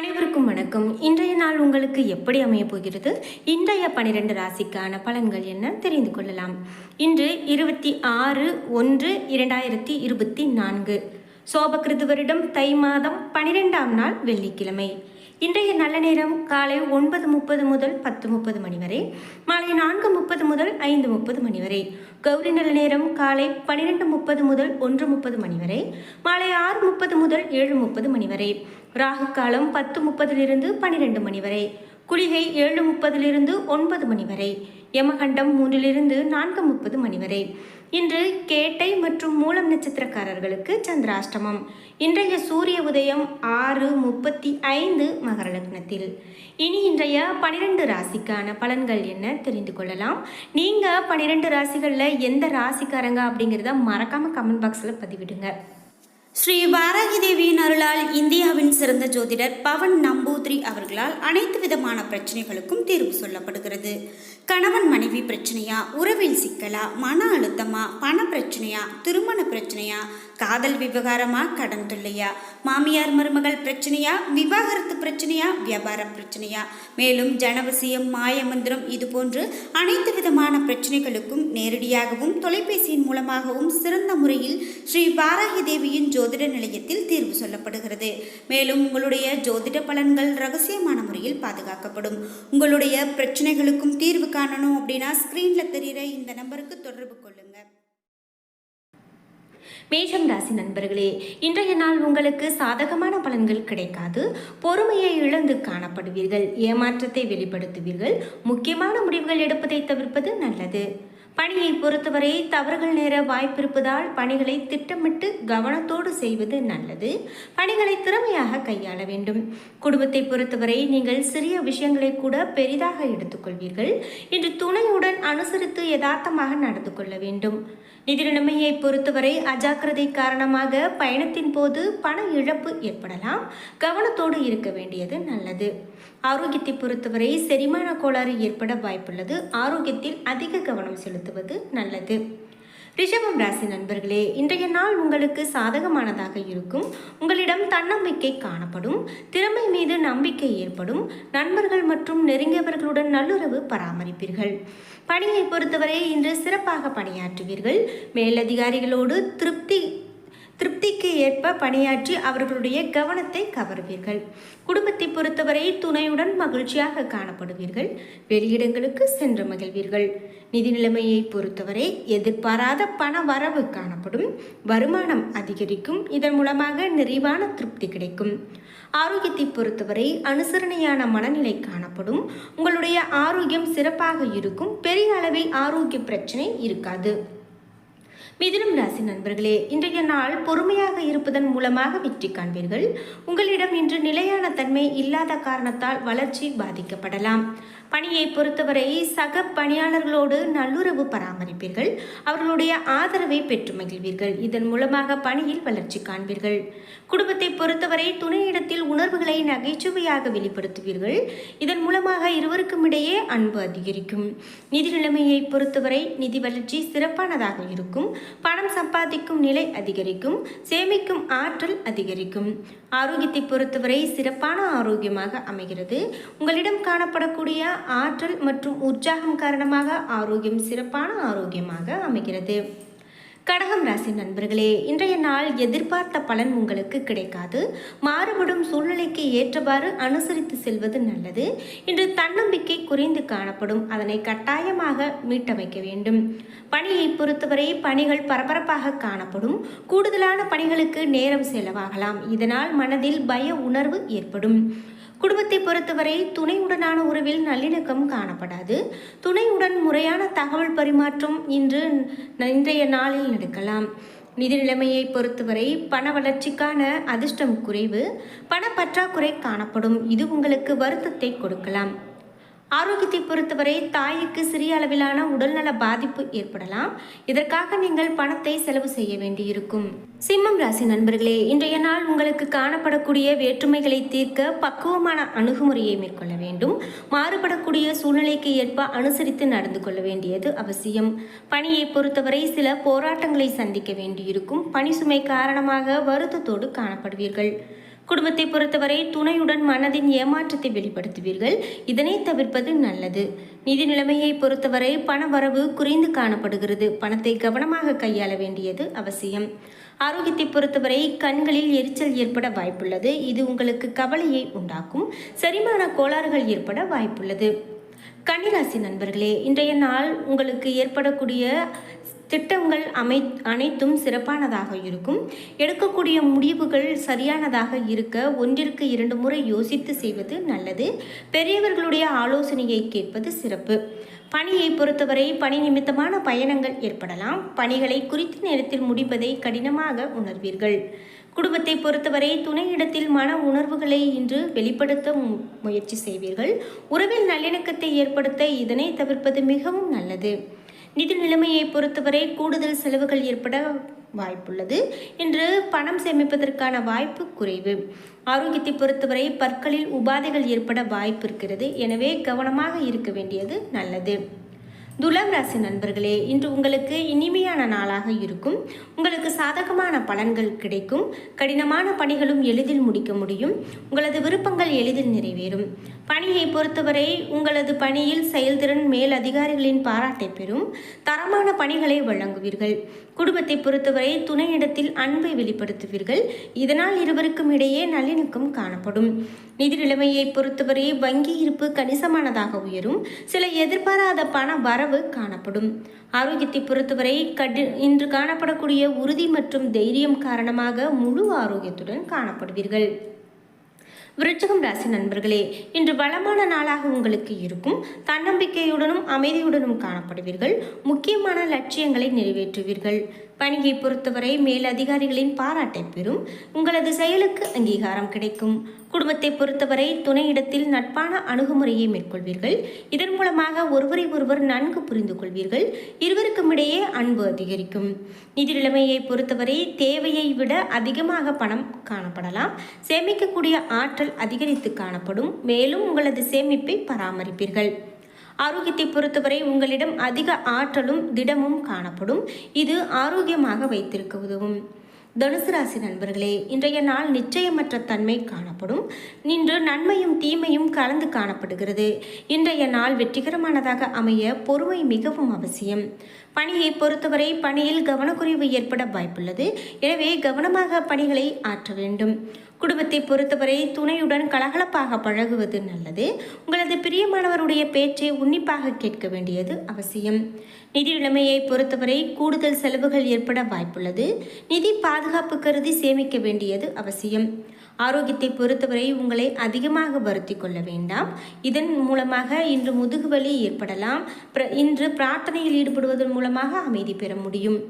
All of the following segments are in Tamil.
அனைவருக்கும் வணக்கம். இன்றைய நாள் உங்களுக்கு எப்படி அமையப் போகிறது? இன்றைய பனிரெண்டு ராசிக்கான பலன்கள் என்ன? தெரிந்து கொள்ளலாம். இன்று இருபத்தி ஆறு ஒன்று இரண்டாயிரத்தி இருபத்தி நான்கு. சோபகிருது வருடம் தை மாதம் பனிரெண்டாம் நாள் வெள்ளிக்கிழமை. இன்றைய நல்ல நேரம் காலை ஒன்பது முப்பது முதல் பத்து முப்பது மணி வரை மாலை நான்கு முப்பது முதல் ஐந்து முப்பது மணி வரை கௌரி நல்ல நேரம் காலை பன்னிரெண்டு முப்பது முதல் ஒன்று முப்பது மணி வரை மாலை ஆறு முப்பது முதல் ஏழு முப்பது மணி வரை ராகு காலம் பத்து முப்பதிலிருந்து பன்னிரெண்டு மணி வரை. குளிகை ஏழு முப்பதிலிருந்து ஒன்பது மணி வரை யமகண்டம் மூன்றிலிருந்து நான்கு முப்பது மணி வரை. இன்று கேட்டை மற்றும் மூலம் நட்சத்திரக்காரர்களுக்கு சந்திராஷ்டமம். இன்றைய சூரிய உதயம் ஆறு முப்பத்தி ஐந்து மகர லக்னத்தில். இனி இன்றைய பனிரெண்டு ராசிக்கான பலன்கள் என்ன தெரிந்து கொள்ளலாம். நீங்கள் பனிரெண்டு ராசிகளில் எந்த ராசிக்காரங்க அப்படிங்கிறத மறக்காமல் கமெண்ட் பாக்ஸில் பதிவிடுங்க. ஸ்ரீ வாராகி தேவியின் அருளால் இந்தியாவின் சிறந்த ஜோதிடர் பவன் நம்பூத்ரி அவர்களால் அனைத்து விதமான பிரச்சனைகளுக்கும் தீர்வு சொல்லப்படுகிறது. கணவன் மனைவி பிரச்சனையா உறவில் சிக்கலா மன அழுத்தமா பண பிரச்சனையா திருமண பிரச்சனையா காதல் விவகாரமா? கடன் தொல்லையா? மாமியார் மருமகள் பிரச்சனையா? விவாகரத்து பிரச்சனையா? வியாபார பிரச்சனையா? மேலும் ஜனவசியம் மாயமந்திரம் இது போன்று அனைத்து விதமான பிரச்சனைகளுக்கும் நேரடியாகவும் தொலைபேசியின் மூலமாகவும் சிறந்த முறையில் ஸ்ரீ பாராகி தேவியின் ஜோதிட நிலையத்தில் தீர்வு சொல்லப்படுகிறது. மேலும் உங்களுடைய ஜோதிட பலன்கள் ரகசியமான முறையில் பாதுகாக்கப்படும். உங்களுடைய பிரச்சனைகளுக்கும் தீர்வு காணணும் அப்படின்னா ஸ்க்ரீனில் தெரிகிற இந்த நம்பருக்கு தொடர்பு கொள்ளுங்க. மேஷம் ராசி நண்பர்களே இன்றைய நாள் உங்களுக்கு சாதகமான பலன்கள் கிடைக்காது. பொறுமையை இழந்து காணப்படுவீர்கள். ஏமாற்றத்தை வெளிப்படுத்துவீர்கள். முக்கியமான முடிவுகள் எடுப்பதை தவிர்ப்பது நல்லது. பணியை பொறுத்தவரை தவறுகள் நேர வாய்ப்பிருப்பதால் பணிகளை திட்டமிட்டு கவனத்தோடு செய்வது நல்லது. பணிகளை திறமையாக கையாள வேண்டும். குடும்பத்தை பொறுத்தவரை நீங்கள் சிறிய விஷயங்களை கூட பெரிதாக எடுத்துக்கொள்வீர்கள். இன்று துணையுடன் அனுசரித்து யதார்த்தமாக நடந்து கொள்ள வேண்டும். நிதி நிலைமையை பொறுத்தவரை அஜாக்கிரதை காரணமாக பயணத்தின் போது பண இழப்பு ஏற்படலாம். கவனத்தோடு இருக்க வேண்டியது நல்லது. ஆரோக்கியத்தை பொறுத்தவரை செரிமான கோளாறு ஏற்பட வாய்ப்புள்ளது. ஆரோக்கியத்தில் அதிக கவனம் செலுத்துவது நல்லது. ரிஷபம் ராசி நண்பர்களே இன்றைய நாள் உங்களுக்கு சாதகமானதாக இருக்கும். உங்களிடம் தன்னம்பிக்கை காணப்படும். திறமை மீது நம்பிக்கை ஏற்படும். நண்பர்கள் மற்றும் நெருங்கியவர்களுடன் நல்லுறவு பராமரிப்பீர்கள். பணியை பொறுத்தவரை இன்று சிறப்பாக பணியாற்றுவீர்கள். மேலதிகாரிகளோடு திருப்தி திருப்திக்கு ஏற்ப பணியாற்றி அவர்களுடைய கவனத்தை கவர்வீர்கள். குடும்பத்தை பொறுத்தவரை துணையுடன் மகிழ்ச்சியாக காணப்படுவீர்கள். வெளியிடங்களுக்கு சென்று மகிழ்வீர்கள். நிதி நிலைமையை பொறுத்தவரை எதிர்பாராத பண வரவு காணப்படும். வருமானம் அதிகரிக்கும். இதன் மூலமாக நிறைவான திருப்தி கிடைக்கும். ஆரோக்கியத்தை பொறுத்தவரை அனுசரணையான மனநிலை காணப்படும். உங்களுடைய ஆரோக்கியம் சிறப்பாக இருக்கும். பெரிய அளவில் ஆரோக்கிய பிரச்சனை இருக்காது. மிதுனம் ராசி நண்பர்களே இன்றைய நாள் பொறுமையாக இருப்பதன் மூலமாக வெற்றி காண்பீர்கள். உங்களிடம் இன்று நிலையான தன்மை இல்லாத காரணத்தால் வளர்ச்சி பாதிக்கப்படலாம். பணியை பொறுத்தவரை சக பணியாளர்களோடு நல்லுறவு பராமரிப்பீர்கள். அவர்களுடைய ஆதரவை பெற்று மகிழ்வீர்கள். இதன் மூலமாக பணியில் வளர்ச்சி காண்பீர்கள். குடும்பத்தை பொறுத்தவரை துணையிடத்தில் உணர்வுகளை நகைச்சுவையாக வெளிப்படுத்துவீர்கள். இதன் மூலமாக இருவருக்கும் இடையே அன்பு அதிகரிக்கும். நிதி நிலைமையை பொறுத்தவரை நிதி வளர்ச்சி சிறப்பானதாக இருக்கும். பணம் சம்பாதிக்கும் நிலை அதிகரிக்கும். சேமிக்கும் ஆற்றல் அதிகரிக்கும். ஆரோக்கியத்தை பொறுத்தவரை சிறப்பான ஆரோக்கியமாக அமைகிறது. உங்களிடம் காணப்படக்கூடிய ஆற்றல் மற்றும் உற்சாகம் காரணமாக ஆரோக்கியம் சிறப்பான ஆரோக்கியமாக அமைகிறது. கடகம் ராசி நண்பர்களே இன்றைய நாள் எதிர்பார்த்த பலன் உங்களுக்கு கிடைக்காது. மாறுபடும் சூழ்நிலைக்கு ஏற்றவாறு அனுசரித்து செல்வது நல்லது. இன்று தன்னம்பிக்கை குறைந்து காணப்படும். அதனை கட்டாயமாக மீட்டமைக்க வேண்டும். பணியை பொறுத்தவரை பணிகள் பரபரப்பாக காணப்படும். கூடுதலான பணிகளுக்கு நேரம் செலவாகலாம். இதனால் மனதில் பய உணர்வு ஏற்படும். குடும்பத்தை பொறுத்தவரை துணையுடனான உறவில் நல்லிணக்கம் காணப்படாது. துணையுடன் முறையான தகவல் பரிமாற்றம் இன்று இன்றைய நாளில் நடக்கலாம். நிதி நிலைமையை பொறுத்தவரை பண வளர்ச்சிக்கான அதிர்ஷ்டம் குறைவு பண பற்றாக்குறை காணப்படும். இது உங்களுக்கு வருத்தத்தை கொடுக்கலாம். ஆரோக்கியத்தை பொறுத்தவரை தாய்க்கு சிறிய அளவிலான உடல்நல பாதிப்பு ஏற்படலாம். இதற்காக நீங்கள் பணத்தை செலவு செய்ய வேண்டியிருக்கும். சிம்மம் ராசி நண்பர்களே இன்றைய நாள் உங்களுக்கு காணப்படக்கூடிய வேற்றுமைகளை தீர்க்க பக்குவமான அணுகுமுறையை மேற்கொள்ள வேண்டும். மாறுபடக்கூடிய சூழ்நிலைக்கு ஏற்ப அனுசரித்து நடந்து கொள்ள வேண்டியது அவசியம். பணியை பொறுத்தவரை சில போராட்டங்களை சந்திக்க வேண்டியிருக்கும். பணி சுமை காரணமாக வருத்தத்தோடு காணப்படுவீர்கள். குடும்பத்தை பொறுத்தவரை துணையுடன் மனதின் ஏமாற்றத்தை வெளிப்படுத்துவீர்கள். இதனை தவிர்ப்பது நல்லது. நிதி நிலைமையை பொறுத்தவரை பண வரவு குறைந்து காணப்படுகிறது. பணத்தை கவனமாக கையாள வேண்டியது அவசியம். ஆரோக்கியத்தை பொறுத்தவரை கண்களில் எரிச்சல் ஏற்பட வாய்ப்புள்ளது. இது உங்களுக்கு கவலையை உண்டாக்கும். செரிமான கோளாறுகள் ஏற்பட வாய்ப்புள்ளது. கன்னிராசி நண்பர்களே இன்றைய நாள் உங்களுக்கு ஏற்படக்கூடிய திட்டங்கள் அமை அனைத்தும் சிறப்பானதாக இருக்கும். எடுக்கக்கூடிய முடிவுகள் சரியானதாக இருக்க ஒன்றிற்கு இரண்டு முறை யோசித்து செய்வது நல்லது. பெரியவர்களுடைய ஆலோசனையை கேட்பது சிறப்பு. பணியை பொறுத்தவரை பணி நிமித்தமான பயணங்கள் ஏற்படலாம். பணிகளை குறித்த நேரத்தில் முடிப்பதை கடினமாக உணர்வீர்கள். குடும்பத்தை பொறுத்தவரை துணையிடத்தில் மன உணர்வுகளை இன்று வெளிப்படுத்த மு- முயற்சி செய்வீர்கள். உறவில் நல்லிணக்கத்தை ஏற்படுத்த இதனை தவிர்ப்பது மிகவும் நல்லது. நிதி நிலைமையை பொறுத்தவரை கூடுதல் செலவுகள் ஏற்பட வாய்ப்புள்ளது இன்று பணம் சேமிப்பதற்கான வாய்ப்பு குறைவு. ஆரோக்கியத்தை பொறுத்தவரை பற்களில் உபாதைகள் ஏற்பட வாய்ப்பு இருக்கிறது. எனவே கவனமாக இருக்க வேண்டியது நல்லது. துலாம் ராசி நண்பர்களே இன்று உங்களுக்கு இனிமையான நாளாக இருக்கும். உங்களுக்கு சாதகமான பலன்கள் கிடைக்கும். கடினமான பணிகளும் எளிதில் முடிக்க முடியும். உங்களது விருப்பங்கள் எளிதில் நிறைவேறும். பணியை பொறுத்தவரை உங்களது பணியில் செயல்திறன் மேல் அதிகாரிகளின் பாராட்டை பெறும் தரமான பணிகளை வழங்குவீர்கள். குடும்பத்தை பொறுத்தவரை துணையிடத்தில் அன்பை வெளிப்படுத்துவீர்கள். இதனால் இருவருக்கும் இடையே நல்லிணக்கம் காணப்படும். நிதி நிலைமையை பொறுத்தவரை வங்கி இருப்பு கணிசமானதாக உயரும். சில எதிர்பாராத பண வரவு காணப்படும். ஆரோக்கியத்தை பொறுத்தவரை கடு இன்று காணப்படக்கூடிய உறுதி மற்றும் தைரியம் காரணமாக முழு ஆரோக்கியத்துடன் காணப்படுவீர்கள். விருச்சகம் ராசி நண்பர்களே இன்று வளமான நாளாக உங்களுக்கு இருக்கும். தன்னம்பிக்கையுடனும் அமைதியுடனும் காணப்படுவீர்கள். முக்கியமான லட்சியங்களை நிறைவேற்றுவீர்கள். பணியை பொறுத்தவரை மேலதிகாரிகளின் பாராட்டை பெறும். உங்களது செயலுக்கு அங்கீகாரம் கிடைக்கும். குடும்பத்தை பொறுத்தவரை துணையிடத்தில் நட்பான அணுகுமுறையை மேற்கொள்வீர்கள். இதன் மூலமாக ஒருவரை ஒருவர் நன்கு புரிந்து கொள்வீர்கள். இருவருக்கும் இடையே அன்பு அதிகரிக்கும். நிதி நிலைமையை பொறுத்தவரை தேவையை விட அதிகமாக பணம் காணப்படலாம். சேமிக்கக்கூடிய ஆற்றல் அதிகரித்து காணப்படும். மேலும் உங்களது சேமிப்பை பராமரிப்பீர்கள். ஆரோக்கியத்தை பொறுத்தவரை உங்களிடம் அதிக ஆற்றலும் திடமும் காணப்படும். இது ஆரோக்கியமாக வைத்திருக்க உதவும். தனுசு ராசி நண்பர்களே இன்றைய நாள் நிச்சயமற்ற தன்மை காணப்படும். இன்று நன்மையும் தீமையும் கலந்து காணப்படுகிறது. இன்றைய நாள் வெற்றிகரமானதாக அமைய பொறுமை மிகவும் அவசியம். பணியை பொறுத்தவரை பணியில் கவனக்குறைவு ஏற்பட வாய்ப்புள்ளது. எனவே கவனமாக பணிகளை ஆற்ற வேண்டும். குடும்பத்தை பொறுத்தவரை துணையுடன் கலகலப்பாக பழகுவது நல்லது. உங்களது பிரியமானவருடைய பேச்சை உன்னிப்பாக கேட்க வேண்டியது அவசியம். நிதி நிலைமையை பொறுத்தவரை கூடுதல் செலவுகள் ஏற்பட வாய்ப்புள்ளது. நிதி பாதுகாப்பு கருதி சேமிக்க வேண்டியது அவசியம். ஆரோக்கியத்தை பொறுத்தவரை உங்களை அதிகமாக வருத்தி கொள்ள வேண்டாம். இதன் மூலமாக இன்று முதுகுவலி ஏற்படலாம். பிர- இன்று பிரார்த்தனையில் ஈடுபடுவதன் மூலமாக அமைதி பெற முடியும்.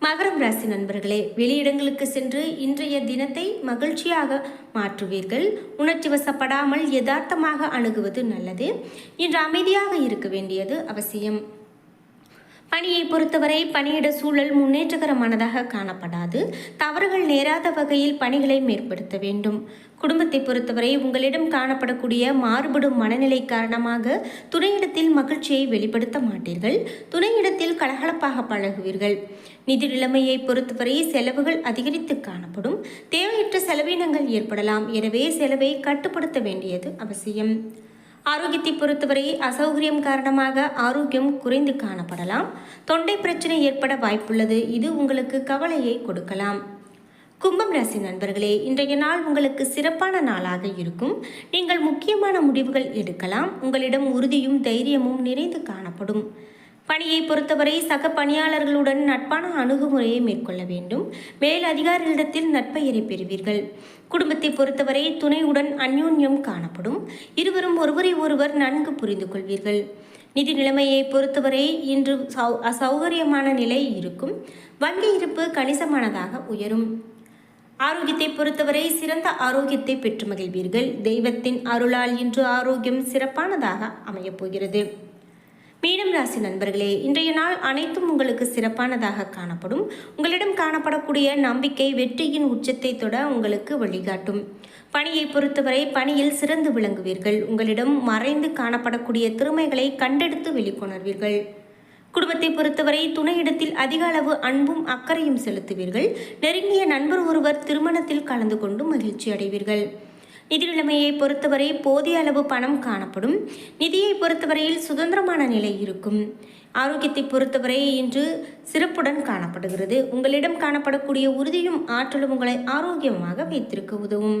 மகரம் ராசி நண்பர்களே வெளியிடங்களுக்கு சென்று இன்றைய தினத்தை மகிழ்ச்சியாக மாற்றுவீர்கள். உணர்ச்சி வசப்படாமல் யதார்த்தமாக அணுகுவது நல்லது. இன்று அமைதியாக இருக்க வேண்டியது அவசியம். பணியை பொறுத்தவரை பணியிட சூழல் முன்னேற்றகரமானதாக காணப்படாது. தவறுகள் நேராத வகையில் பணிகளை மேற்படுத்த வேண்டும். குடும்பத்தை பொறுத்தவரை உங்களிடம் காணப்படக்கூடிய மாறுபடும் மனநிலை காரணமாக துணையிடத்தில் மகிழ்ச்சியை வெளிப்படுத்த மாட்டீர்கள். துணையிடத்தில் கலகலப்பாக பழகுவீர்கள். நிதி நிலைமையை பொறுத்தவரை செலவுகள் அதிகரித்து காணப்படும். தேவையற்ற செலவினங்கள் ஏற்படலாம். எனவே செலவை கட்டுப்படுத்த வேண்டியது அவசியம். ஆரோக்கியத்தை பொறுத்தவரை அசௌகரியம் காரணமாக ஆரோக்கியம் குறைந்து காணப்படலாம். தொண்டை பிரச்சனை ஏற்பட வாய்ப்புள்ளது. இது உங்களுக்கு கவலையை கொடுக்கலாம். கும்பம் ராசி நண்பர்களே இன்றைய நாள் உங்களுக்கு சிறப்பான நாளாக இருக்கும். நீங்கள் முக்கியமான முடிவுகள் எடுக்கலாம். உங்களிடம் உறுதியும் தைரியமும் நிறைந்து காணப்படும். பணியை பொறுத்தவரை சக பணியாளர்களுடன் நட்பான அணுகுமுறையை மேற்கொள்ள வேண்டும். மேல் அதிகாரிகளிடத்தில் நட்பெயரை பெறுவீர்கள். குடும்பத்தை பொறுத்தவரை துணையுடன் அந்யோன்யம் காணப்படும். இருவரும் ஒருவரை ஒருவர் நன்கு புரிந்து கொள்வீர்கள். நிதி நிலைமையை பொறுத்தவரை இன்று சௌ அசௌகரியமான நிலை இருக்கும். வங்கி இருப்பு கணிசமானதாக உயரும். ஆரோக்கியத்தை பொறுத்தவரை சிறந்த ஆரோக்கியத்தை பெற்று மகிழ்வீர்கள். தெய்வத்தின் அருளால் இன்று ஆரோக்கியம் சிறப்பானதாக அமையப் போகிறது மீனம் ராசி நண்பர்களே இன்றைய நாள் அனைத்தும் உங்களுக்கு சிறப்பானதாக காணப்படும். உங்களிடம் காணப்படக்கூடிய நம்பிக்கை வெற்றியின் உச்சத்தை தொட உங்களுக்கு வழிகாட்டும். பணியை பொறுத்தவரை பணியில் சிறந்து விளங்குவீர்கள். உங்களிடம் மறைந்து காணப்படக்கூடிய திறமைகளை கண்டெடுத்து வெளிக்கொணர்வீர்கள். குடும்பத்தை பொறுத்தவரை துணையிடத்தில் அதிக அளவு அன்பும் அக்கறையும் செலுத்துவீர்கள். நெருங்கிய நண்பர் ஒருவர் திருமணத்தில் கலந்து கொண்டு மகிழ்ச்சி அடைவீர்கள். நிதி நிலைமையை பொறுத்தவரை போதிய அளவு பணம் காணப்படும். நிதியை பொறுத்தவரையில் சுதந்திரமான நிலை இருக்கும். ஆரோக்கியத்தை பொறுத்தவரை இன்று சிறப்புடன் காணப்படுகிறது. உங்களிடம் காணப்படக்கூடிய உறுதியும் ஆற்றலும் உங்களை ஆரோக்கியமாக வைத்திருக்க உதவும்.